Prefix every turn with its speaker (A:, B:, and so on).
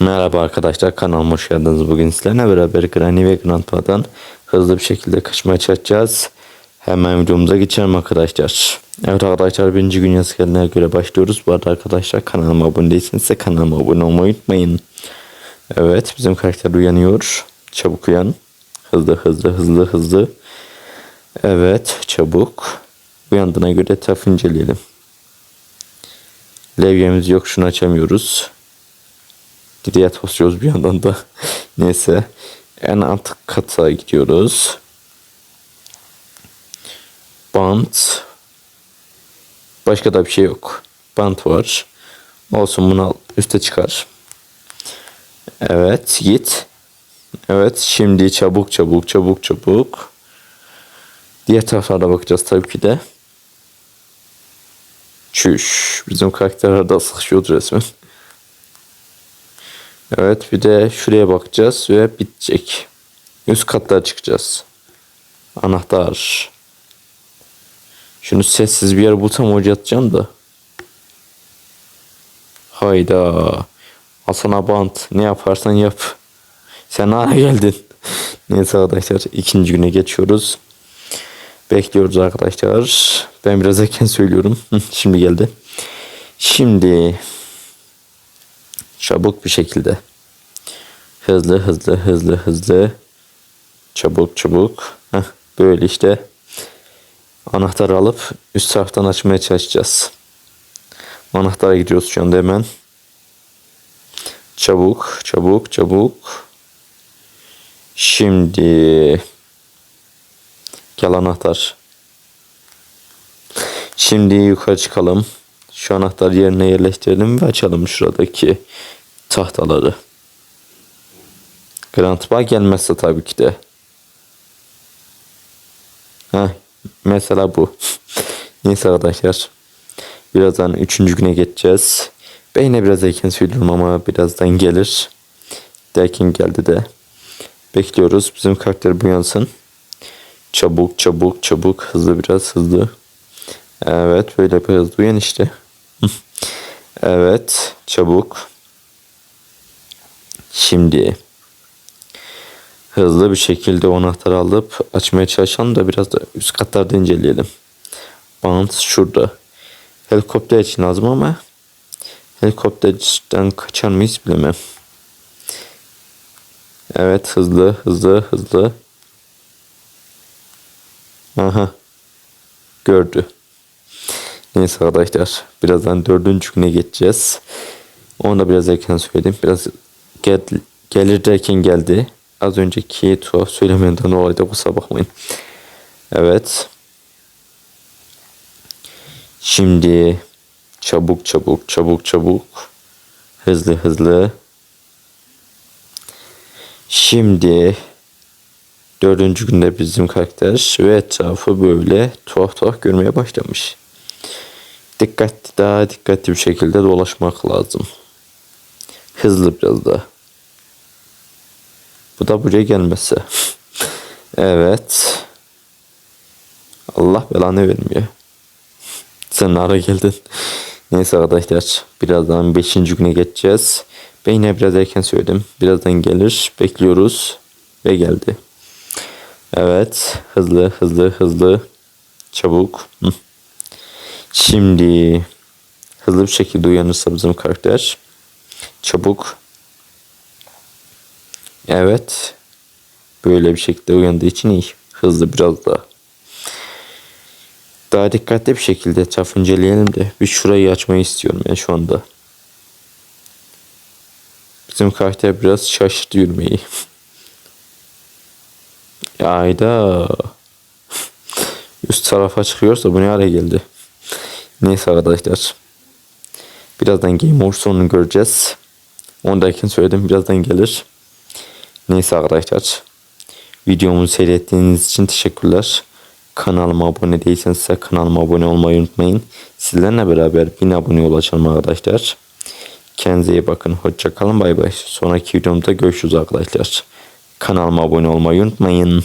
A: Merhaba arkadaşlar kanalıma hoş geldiniz. Bugün sizlerle beraber Granny ve Grandpa'dan hızlı bir şekilde kaçmaya çalışacağız. Hemen videomuza geçelim arkadaşlar. Evet arkadaşlar birinci gün yazılarına göre başlıyoruz. Bu arada arkadaşlar kanalıma abone değilseniz de kanalıma abone olmayı unutmayın. Evet bizim karakter uyanıyor. Çabuk uyan. Hızlı hızlı hızlı hızlı. Evet çabuk. Uyandığına göre etrafı inceleyelim. Levyemiz yok şunu açamıyoruz. Didiye tosluyoruz bir yandan da. Neyse. En alt kata gidiyoruz. Bant. Başka da bir şey yok. Bant var. Olsun bunu al. Üste çıkar. Evet git. Evet şimdi çabuk çabuk çabuk çabuk. Diğer taraflara bakacağız tabii ki de. Çüş. Bizim karakterler de sıkışıyordu resmen. Evet bir de şuraya bakacağız ve bitecek. Üst katlara çıkacağız. Anahtar. Şunu sessiz bir yere bulsam hoca atacağım da. Hayda. Asana bant. Ne yaparsan yap. Sen nereye geldin? Neyse arkadaşlar ikinci güne geçiyoruz. Bekliyoruz arkadaşlar. Ben biraz erken söylüyorum. Şimdi geldi. Şimdi çabuk bir şekilde. Hızlı hızlı hızlı hızlı. Çabuk çabuk. Heh, böyle işte. Anahtarı alıp üst taraftan açmaya çalışacağız. Anahtara gidiyoruz şu anda hemen. Çabuk çabuk çabuk. Şimdi gel anahtar. Şimdi yukarı çıkalım. Şu anahtar yerine yerleştirelim ve açalım şuradaki tahtaları. Grand Bar gelmezse tabii ki de. Heh, mesela bu. Neyse arkadaşlar. Birazdan üçüncü güne geçeceğiz. Ben biraz erken söylüyorum ama birazdan gelir. Derken geldi de. Bekliyoruz. Bizim karakter uyansın. Çabuk çabuk çabuk hızlı biraz hızlı. Evet böyle bir hızlı uyan işte. Evet çabuk. Şimdi hızlı bir şekilde o anahtarı alıp açmaya çalışalım da biraz da üst katlarda inceleyelim. Bant şurada. Helikopter için lazım ama helikopterden kaçar mıyız bilemem. Evet hızlı hızlı hızlı. Aha. Gördü. Neyse arkadaşlar. Birazdan dördüncü güne geçeceğiz. Onu da biraz erken söyledim. Biraz gel, gelir derken geldi. Az önceki tuhaf söylemeden olayda kusura bakmayın. Evet. Şimdi çabuk çabuk çabuk çabuk. Hızlı hızlı. Şimdi dördüncü günde bizim karakter ve etrafı böyle tuhaf tuhaf görmeye başlamış. Dikkatli daha dikkatli bir şekilde dolaşmak lazım. Hızlı biraz da. Bu da buraya gelmesi. evet. Allah belanı vermiyor. Sen ara geldin. Neyse arkadaşlar. Birazdan 5. güne geçeceğiz. Ben yine biraz erken söyledim. Birazdan gelir. Bekliyoruz. Ve geldi. Evet. Hızlı hızlı hızlı. Çabuk. Hı. Şimdi hızlı bir şekilde uyanırsa bizim karakter. Çabuk. Evet. Böyle bir şekilde uyandığı için iyi. Hızlı biraz daha. Daha dikkatli bir şekilde etrafı inceleyelim de bir şurayı açmayı istiyorum ben şu anda. Bizim karakter biraz şaşırdı yürümeyi. Ayda. Üst tarafa çıkıyorsa bu ne hale geldi. Neyse arkadaşlar. Birazdan Game Over sonunu göreceğiz. Ondayken söyledim birazdan gelir. Neyse arkadaşlar. Videomu seyrettiğiniz için teşekkürler. Kanalıma abone değilseniz kanalıma abone olmayı unutmayın. Sizlerle beraber 1000 abone ulaşalım arkadaşlar. Kendinize iyi bakın. Hoşça kalın. Bay bay. Sonraki videomda görüşürüz arkadaşlar. Kanalıma abone olmayı unutmayın.